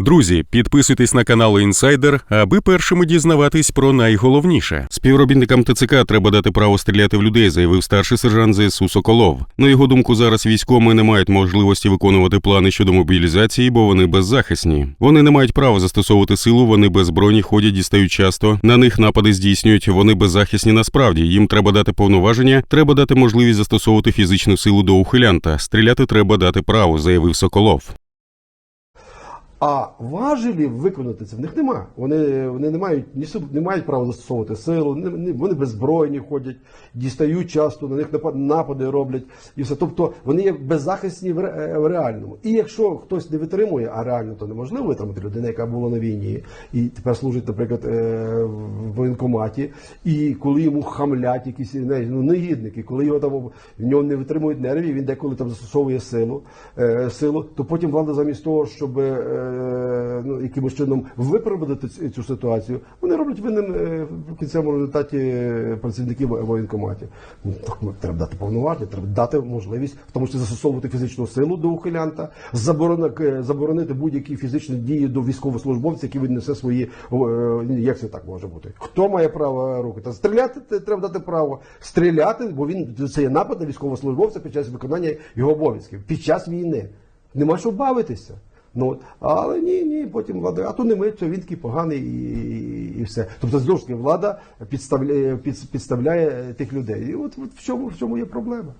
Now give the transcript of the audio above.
Друзі, підписуйтесь на канал Інсайдер, аби першими дізнаватись про найголовніше. Співробітникам ТЦК треба дати право стріляти в людей, заявив старший сержант ЗСУ Соколов. На його думку, зараз військові не мають можливості виконувати плани щодо мобілізації, бо вони беззахисні. Вони не мають права застосовувати силу, вони без збройні ходять, дістають часто. На них напади здійснюють. Вони беззахисні насправді. Їм треба дати повноваження, треба дати можливість застосовувати фізичну силу до ухилянта. Стріляти треба дати право, заявив Соколов. А важелів виконати це в них нема. Вони, вони не мають ні не мають права застосовувати силу, не- вони беззбройні ходять, дістають часто, на них напад- напади роблять і все. Тобто вони є беззахисні в, ре- е, в реальному. І якщо хтось не витримує, а реально то неможливо витримати людина, яка була на війні і тепер служить, наприклад, е, в воєнкоматі, і коли йому хамлять якісь ну, негідники, коли його там в нього не витримують нервів, він деколи там застосовує силу, е, силу, то потім влада замість того, щоб ну, якимось чином виправдати ц- цю ситуацію, вони роблять винним е, в кінцевому результаті е, працівників воєнкоматів. Ну, так ну, треба дати повноваження, треба дати можливість, в тому числі застосовувати фізичну силу до ухилянта, заборонити, е, будь-які фізичні дії до військовослужбовця, який віднесе свої. е, Як це так може бути? Хто має право руки? Та стріляти треба дати право. Стріляти, бо він це є напад на військовослужбовця під час виконання його обов'язків, під час війни. Нема що бавитися. Ну, але ні, ні, потім влада, а то не це він такий поганий і, і все. Тобто, знову ж таки, влада підставляє, під, підставляє тих людей. І от, от в, чому, в чому є проблема.